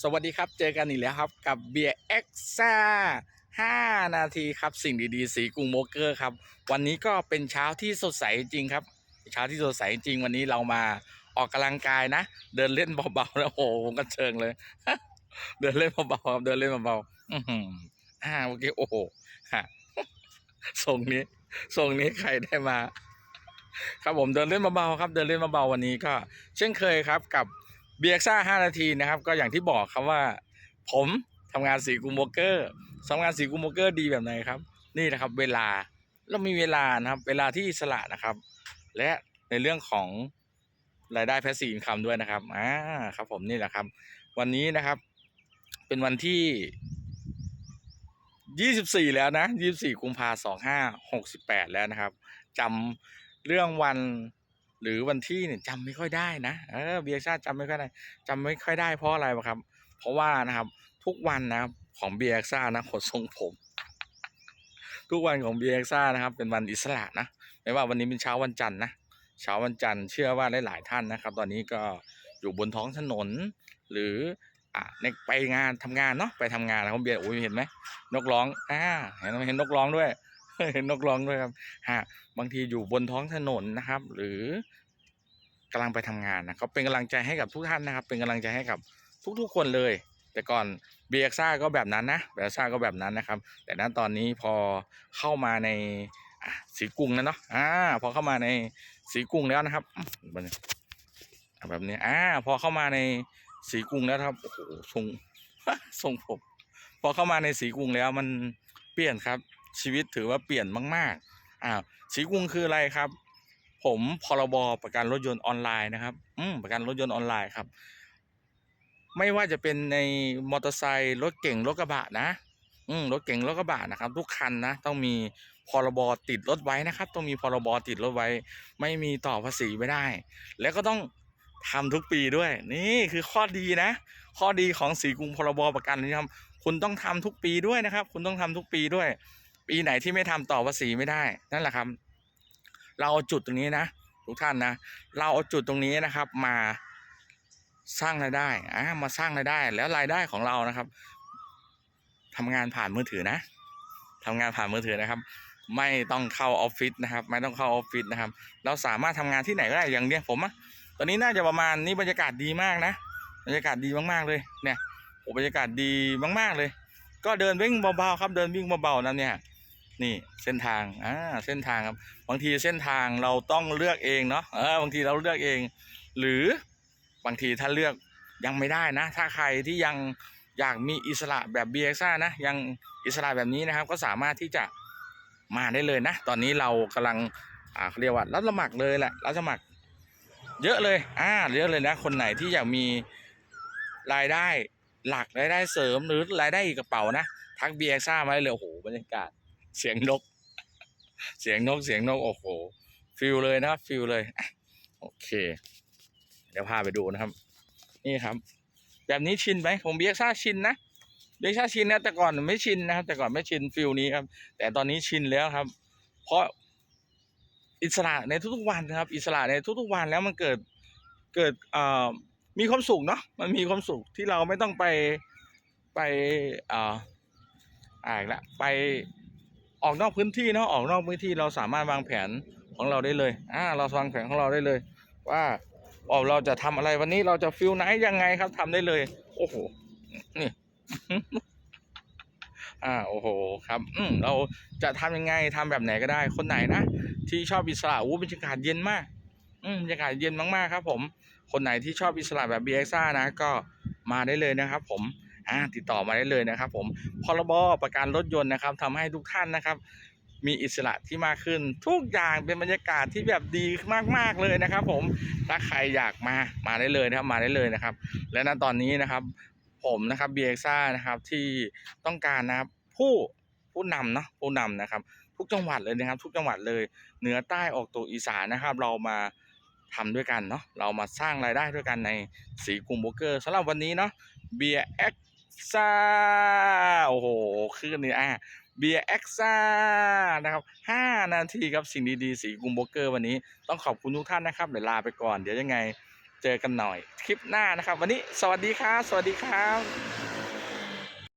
สวัสดีครับ เจอกันอีกแล้วครับกับเบียร์เอ็กซ่า5นาทีครับสิ่งดีๆ สีกรุงโมเกอร์ครับ วันนี้ก็เป็นเช้าที่สดใสจริงครับ เช้าที่สดใสจริงวันนี้เรามาออกกำลังกายนะ เดินเล่นเบาๆแล้วโอ้โหผมก็เชิงเลย เดินเล่นเบาๆครับเดินเล่นเบาๆอืออ่าโอเคโอ้โหฮะทรงนี้ทรงนี้ใครได้มา ครับผมเดินเล่นเบาๆครับ เดินเล่นเบาๆวันนี้ก็ เช่นเคยครับกับ เบียร์ซ่าห้านาทีนะครับ ก็อย่างที่บอกครับว่า ผมทำงานสีกุมโบเกอร์ทำงานสีกุมโบเกอร์ดีแบบไหนครับ นี่นะครับ เวลาเรามีเวลานะครับ เวลาที่อิสระนะครับ และในเรื่องของรายได้แพสซีฟอินคัมด้วยนะครับอ่าครับ ผมนี่แหละครับ วันนี้นะครับ เป็นวันที่24แล้วนะ24กุมภาสองห้าหกสิบแปดแล้วนะครับจำเรื่องวัน หรือวันที่เนี่ยจำไม่ค่อยได้นะเออเบียร์ชาติจำไม่ค่อยได้จำไม่ค่อยได้เพราะอะไรครับ เพราะว่านะครับทุกวันนะครับของเบียร์ซ่านะขนทรงผม ทุกวันของเบียร์ซ่านะครับ เป็นวันอิสระนะไม่ว่าวันนี้เป็นเช้าวันจันทร์นะเช้าวันจันทร์เชื่อว่าหลายๆท่านนะครับ ตอนนี้ก็อยู่บนท้องถนน หรืออะไปงานทำงานเนาะไปทำงานนะผมเบียร์โอ้ยเห็นไหมนกร้องอ่าเห็นเห็นนกร้องด้วย เห็นนกร้องด้วยครับฮะบางทีอยู่บนท้องถนนนะครับ หรือกำลังไปทำงานนะก็เป็นกำลังใจให้กับทุกท่านนะครับ เป็นกำลังใจให้กับทุกๆคนเลย แต่ก่อนเบียร์ซ่าก็แบบนั้นนะเบียร์ซ่าก็แบบนั้นนะครับ แต่นั้นตอนนี้พอเข้ามาในสีกรุงแล้วเนาะอ่าพอเข้ามาในสีกรุงแล้วนะครับแบบนี้อ่าพอเข้ามาในสีกรุงแล้วครับโอ้โหทรงทรงผมพอเข้ามาในสีกรุงแล้วมันเปลี่ยนครับ ชีวิตถือว่าเปลี่ยนมากๆอ่าสีกรุงคืออะไรครับ ผมพรบประกันรถยนต์ออนไลน์นะครับ อืมประกันรถยนต์ออนไลน์ครับ ไม่ว่าจะเป็นในมอเตอร์ไซค์รถเก่งรถกระบะนะ อืมรถเก่งรถกระบะนะครับ ทุกคันนะต้องมีพรบติดรถไว้นะครับ ต้องมีพรบติดรถไว้ ไม่มีต่อภาษีไม่ได้ แล้วก็ต้องทำทุกปีด้วย นี่คือข้อดีนะ ข้อดีของสีกรุงพรบประกันนี่ครับคุณต้องทำทุกปีด้วยนะครับ คุณต้องทำทุกปีด้วย ปีไหนที่ไม่ทำต่อภาษีไม่ได้นั่นแหละครับ เราเอาจุดตรงนี้นะทุกท่านนะ เราเอาจุดตรงนี้นะครับ มาสร้างรายได้อ่ามาสร้างรายได้ แล้วรายได้ของเรานะครับทำงานผ่านมือถือนะทำงานผ่านมือถือนะครับ ไม่ต้องเข้าออฟฟิศนะครับ ไม่ต้องเข้าออฟฟิศนะครับ เราสามารถทำงานที่ไหนก็ได้อย่างเนี้ยผมอะตอนนี้น่าจะประมาณนี้บรรยากาศดีมากนะบรรยากาศดีมากๆเลยเนี่ยโอ้บรรยากาศดีมากๆเลย ก็เดินวิ่งเบาๆครับ เดินวิ่งเบาๆนะเนี่ย นี่เส้นทางอ่าเส้นทางครับ บางทีเส้นทางเราต้องเลือกเองเนาะเออบางทีเราเลือกเอง หรือบางทีถ้าเลือกยังไม่ได้นะ ถ้าใครที่ยังอยากมีอิสระแบบเบียซ่านะยังอิสระแบบนี้นะครับ ก็สามารถที่จะมาได้เลยนะ ตอนนี้เรากำลังอ่าเขาเรียกว่ารับสมัครเลยแหละรับสมัคร เยอะเลยอ่าเยอะเลยนะ คนไหนที่อยากมีรายได้หลักรายได้เสริมหรือรายได้อีกกระเป๋านะ ทักเบียซ่ามาได้เลยโอ้โหบรรยากาศ เสียงนก เสียงนกเสียงนกโอ้โหฟิลเลยนะครับฟิลเลย โอเค เดี๋ยวพาไปดูนะครับ นี่ครับ แบบนี้ชินไหมผมเบียกซ่าชินนะเบียกซ่าชินนะแต่ก่อนไม่ชินนะครับ แต่ก่อนไม่ชินฟิลนี้ครับ แต่ตอนนี้ชินแล้วครับ เพราะอิสระในทุกๆวันนะครับ อิสระในทุกๆวันแล้วมันเกิดเกิดเอ่อมีความสุขเนาะมันมีความสุขที่เราไม่ต้องไปไปเอ่ออ่าละไป ออกนอกพื้นที่เนาะออกนอกพื้นที่เราสามารถวางแผนของเราได้เลยอ่าเราวางแผนของเราได้เลย ว่าออกเราจะทำอะไรวันนี้เราจะฟิลไหนยังไงครับทำได้เลย โอ้โหนี่อ่าโอ้โหครับอืมเราจะทำยังไงทำแบบไหนก็ได้ คนไหนนะที่ชอบอิสระอู้บรรยากาศเย็นมาก อืมบรรยากาศเย็นมากๆครับ ผม คนไหนที่ชอบอิสระแบบเบียซ่านะก็มาได้เลยนะครับ ผม อ่าติดต่อมาได้เลยนะครับ ผมพรบประกันรถยนต์นะครับทำให้ทุกท่านนะครับ มีอิสระที่มากขึ้น ทุกอย่างเป็นบรรยากาศที่แบบดีมาก ๆเลยนะครับ ผมถ้าใครอยากมามาได้เลยนะครับมาได้เลยนะครับ และณตอนนี้นะครับผมนะครับเบียร์ซ่านะครับที่ต้องการนะครับผู้ผู้นำเนาะผู้นำนะครับ ทุกจังหวัดเลยนะครับ ทุกจังหวัดเลย เหนือใต้ออกตกอีสานนะครับ เรามาทำด้วยกันเนาะเรามาสร้างรายได้ด้วยกันในสีกรุงโบรกเกอร์สำหรับวันนี้เนาะเบียร์เอ็ก ซ่าโอ้โหขึ้นนี่อะเบียร์เอ็กซ่านะครับ5นาทีครับสิ่งดีๆ สีกรุงโบเกอร์วันนี้ต้องขอบคุณทุกท่านนะครับ เดี๋ยวลาไปก่อน เดี๋ยวยังไงเจอกันหน่อย คลิปหน้านะครับ วันนี้สวัสดีครับ สวัสดีครับ